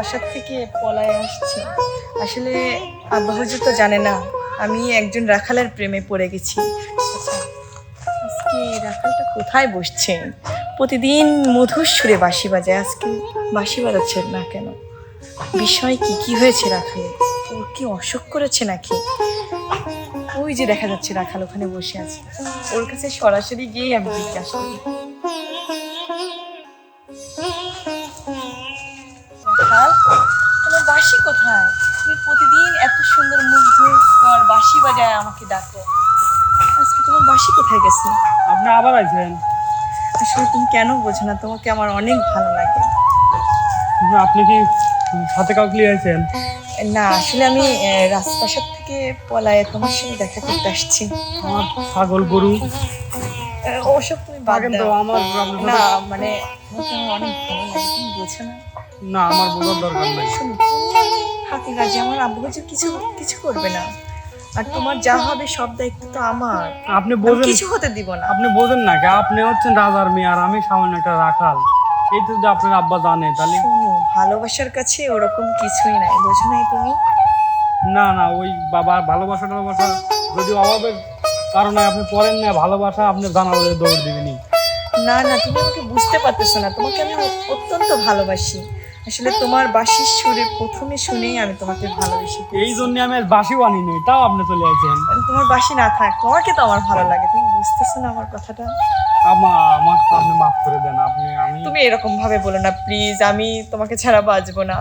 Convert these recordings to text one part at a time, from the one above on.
রাজপ্রাসাদ থেকে পলায় আসছি। আসলে আব্বা হুজুর তো জানে না আমি একজন রাখালের প্রেমে পড়ে গেছি। আচ্ছা, আজকে রাখালটা কোথায় বসছে? প্রতিদিন মধুর সুরে বাঁশি বাজায় আজকে বাঁশি বাজাচ্ছে না কেন? বিষয় কি কি হয়েছে রাখালে ওর কি অসুখ করেছে নাকি? ওই যে দেখা যাচ্ছে রাখাল ওখানে বসে আছে। ওর কাছে সরাসরি গিয়েই আমি জিজ্ঞাসা করি। কোথায়? তুমি প্রতিদিন এত সুন্দর মুগ্ধ তোমার বাঁশি বাজায় আমাকে ডাকো। আজকে তোমার বাঁশি কোথায় গেছে? আপনি আবার আইছেন? আসলে তুমি কেন বোঝো না? তোমাকে আমার অনেক ভালো লাগে। আপনি কি সাথে কাউকে নিয়ে আইছেন? না আসলে আমি রাজপ্রাসাদ থেকে পলায় তোমার সাথে দেখা করতে আসছি। আমার ছাগল গরু। ওসব তুমি বাদ তো দাও। আমার না মানে তোমাকে আমার অনেক ভালো লাগে তুমি বোঝো না। না আমার বোঝার দরকার নাই। হাতে কাজে আমার আব্বু কাছে কিছু কিছু করবে না। আর তোমার যা হবে সব দায়িত্ব তো আমার। আপনি বোঝেন কিছু হতে দিব না। আপনি বোঝেন না আপনি হচ্ছেন রাজার মেয়ে আর আমি সামান্য একটা রাখাল। এই তো যদি আপনার আব্বা জানে তাহলে শোনো ভালোবাসার কাছে ওরকম কিছুই নাই বোঝো নাই তুমি? না না ওই বাবা ভালোবাসা টালোবাসা যদি অভাবের কারণে আপনি পড়েন না ভালোবাসা আপনি জানালে দৌড় দিবেনি না না তুমি আমাকে বুঝতে পারতেছো না। তোমাকে আমি অত্যন্ত ভালোবাসি। আসলে তোমার বাসির সুরে প্রথমে শুনেই আমি তোমাকে ভালোবেসে এই জন্য আমি আর বাসি বানি নাই তাও আপনি চলে আসেন তোমার বাসি না থাক তোমাকে তো আমার ভালো লাগে তুমি বুঝতেছো না আমার কথাটা? আমা আমাকে আপনি মাফ করে দেন আপনি আমি তুমি এরকম ভাবে বলো না প্লিজ আমি তোমাকে ছাড়া বাঁচবো না।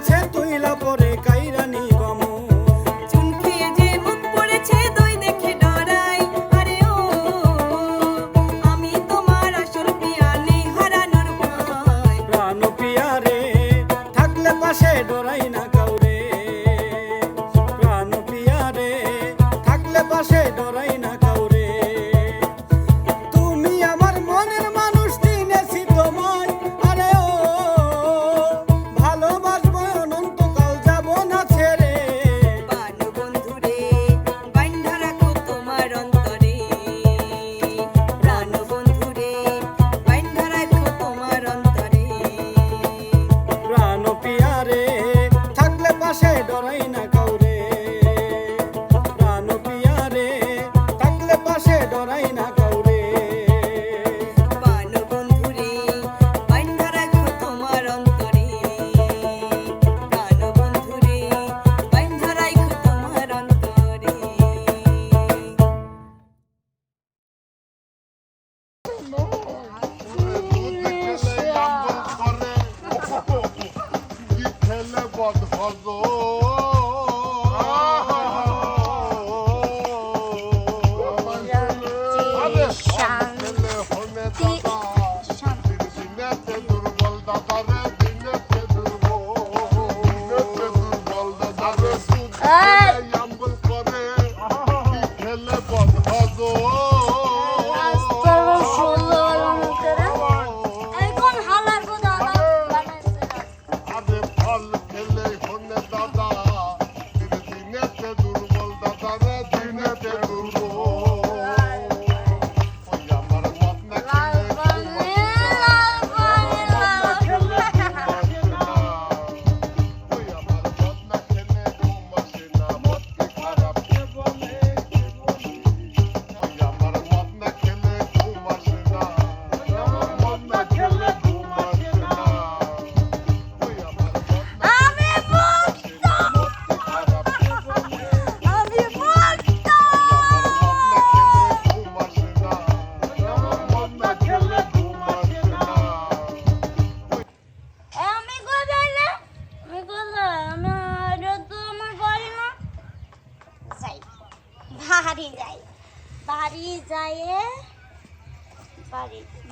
前对了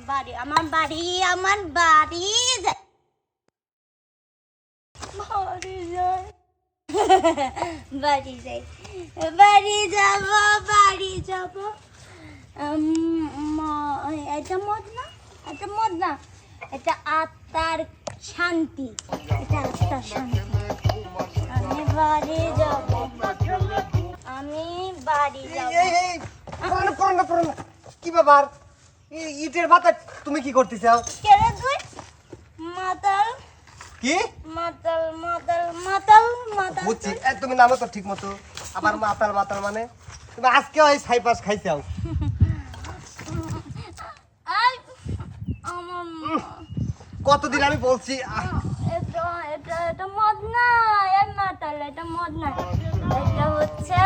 বাড়ি আমার বাড়ি আমার বাড়ি বাড়ি যাই বাড়ি যাই বাড়ি যাব বাড়ি যাব এটা মদ না এটা মদ না এটা আত্মার শান্তি এটা আত্মার শান্তি আমি বাড়ি যাব আমি বাড়ি যাব কি ব্যাপার ইটের মাথা তুমি কি করতে চাও কেরে তুই? মাতাল। কি? মাতাল মাতাল মাতাল মাতাল। বুঝছি তুমি নামো তো ঠিক মতো আবার মাতাল মাতাল মানে? তুমি আজকে ওই সাইপাস খাইছাও। কতদিন আমি বলছি এটা এটা এটা মদ না এ মাতাল এটা মদ না। এটা হচ্ছে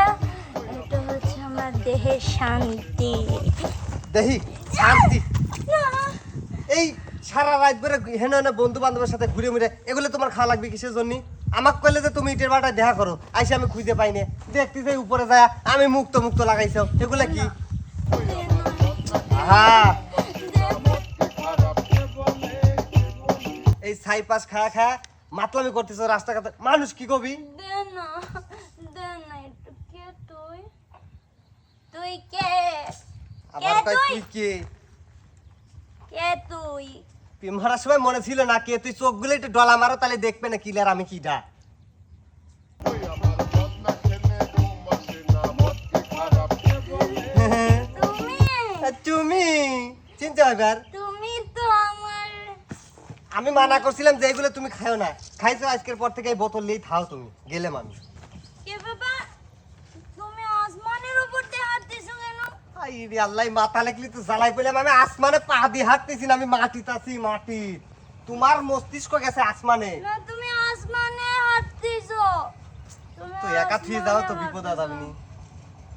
এটা হচ্ছে আমার দেহের শান্তি। দেখি, শান্তি। এই সারা রাত ধরে হেন হেন বন্ধু বান্ধবের সাথে ঘুরে মুড়ে, এগুলো তোমার খাওয়া লাগবে কিসের জন্য? আমাকে কইলে যে তুমি ইটের বাটায় দেখা করো, আইসে আমি খুঁজে পাই না। দেখতে যাই উপরে যায়, আমি মুক্ত মুক্ত লাগাইছো। এগুলো কি? হ্যাঁ এই ছাই পাশ খায়া খায়া মাতলামি করতেছো রাস্তাঘাটে। মানুষ কি কবি? তুই কে? আবার কয় তুই? কে কে? তুই? প্রেম হারার সময় মনে ছিল না কে? তুই চোখগুলো একটু ডলা মারো তাহলে দেখবে না কিলার আমি কি ডা তুমি? চিন্তা হইবার তুমি তো আমার আমি মানা করছিলাম যে এগুলো তুমি খাও না। খাইছো আজকের পর থেকে এই বোতল নিয়ে খাও তুমি গেলাম আমি কে বাবা তুমি আসমানের উপর দিয়ে হাত দিছো কেন আই রে আল্লাহ মাথা লাগলি তো জ্বালাই পেলাম আমি আসমানে পা দিয়ে হাঁটতেছি না আমি মাটিতে আছি মাটি তোমার মস্তিষ্ক গেছে আসমানে না তুমি আসমানে তুমি তো একা থুয়ে যাও তো বিপদ আছে আমি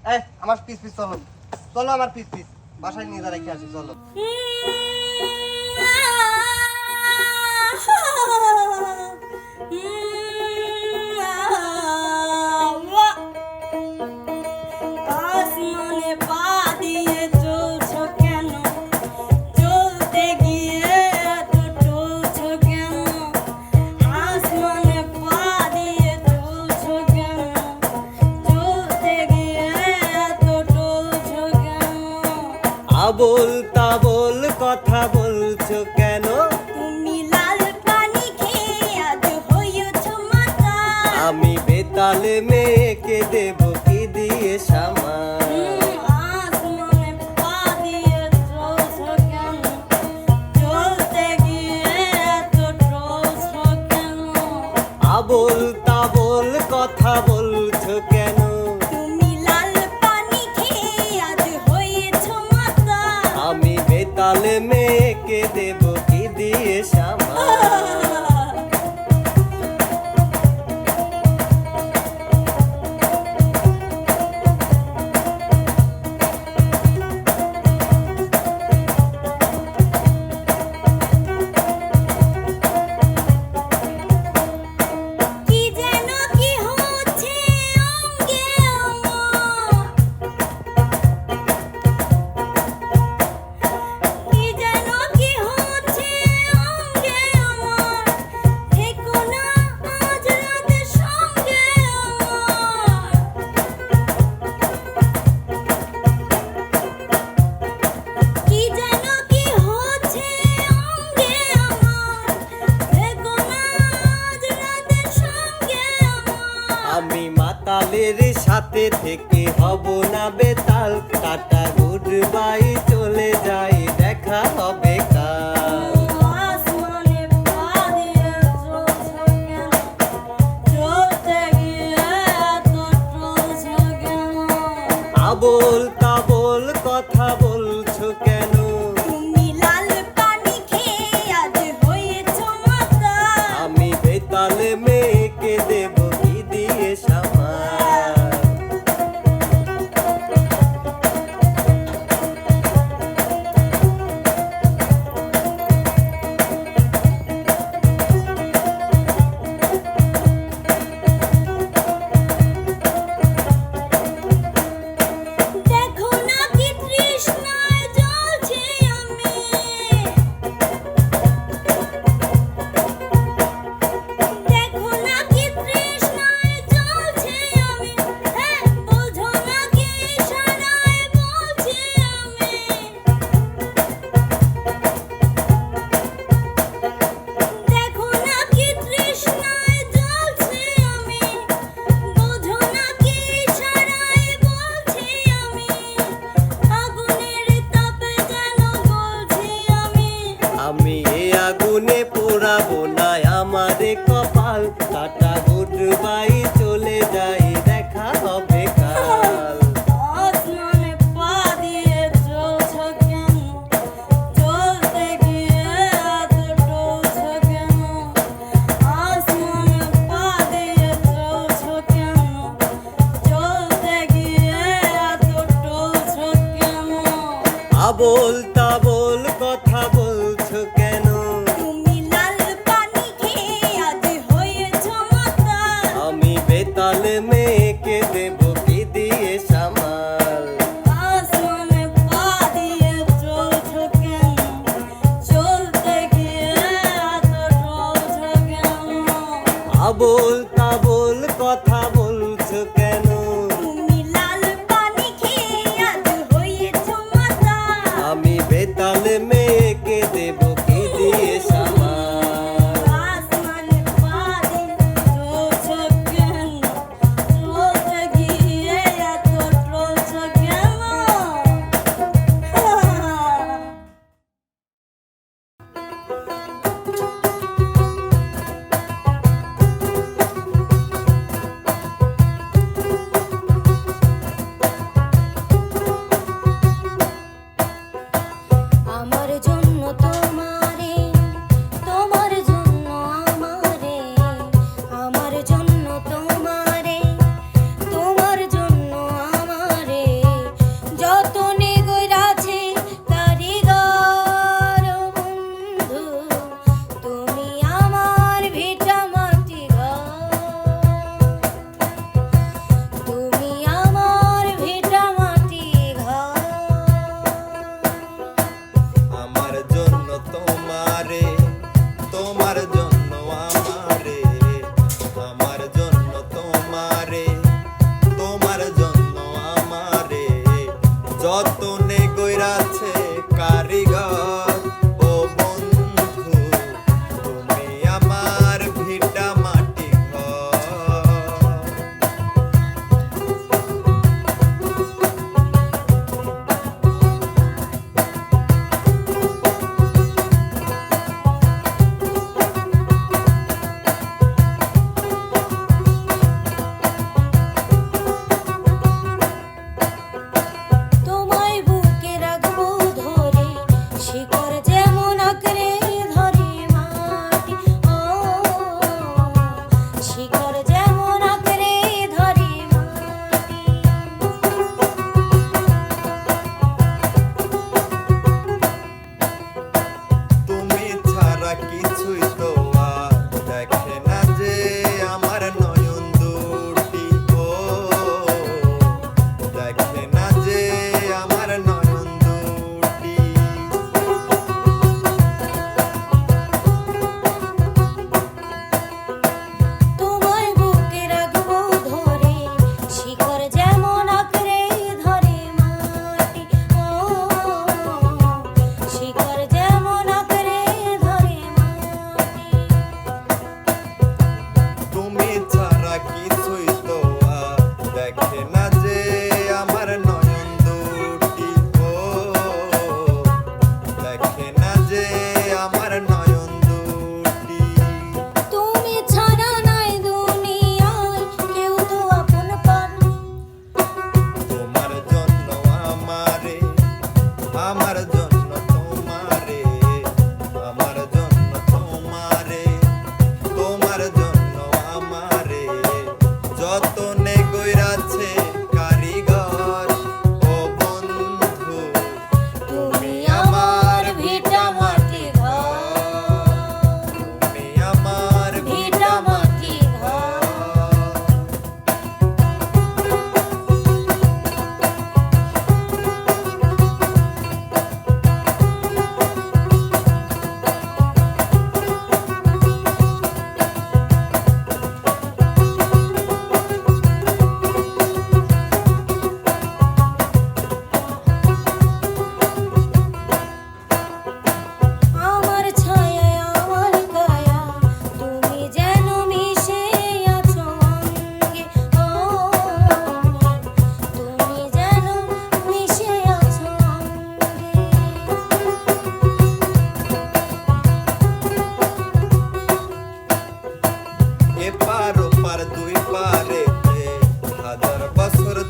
এই আমার পিস পিস চলো চলো আমার পিস পিস বাসায় নিয়ে যা রেখে আসি চলো আসমানে আবল তাবল কথা বলছো থেকে হব না বেতাল আবল তাবল কথা বলছো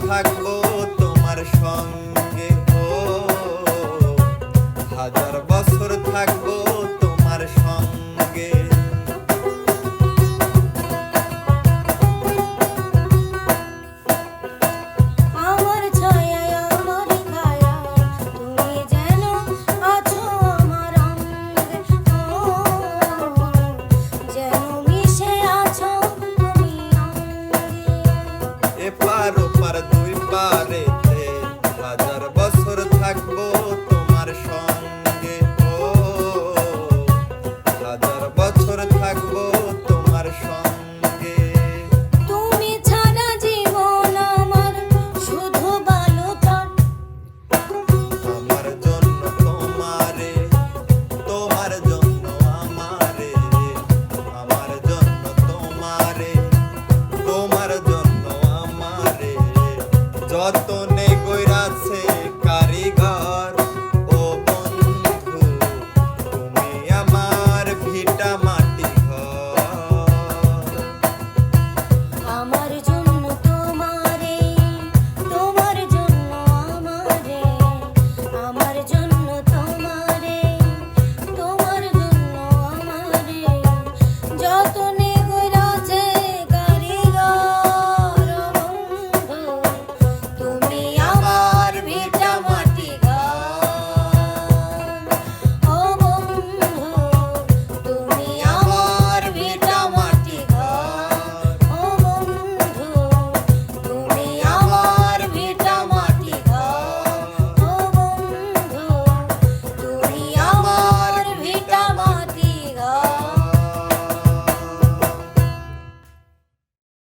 থাকব তোমার সঙ্গে।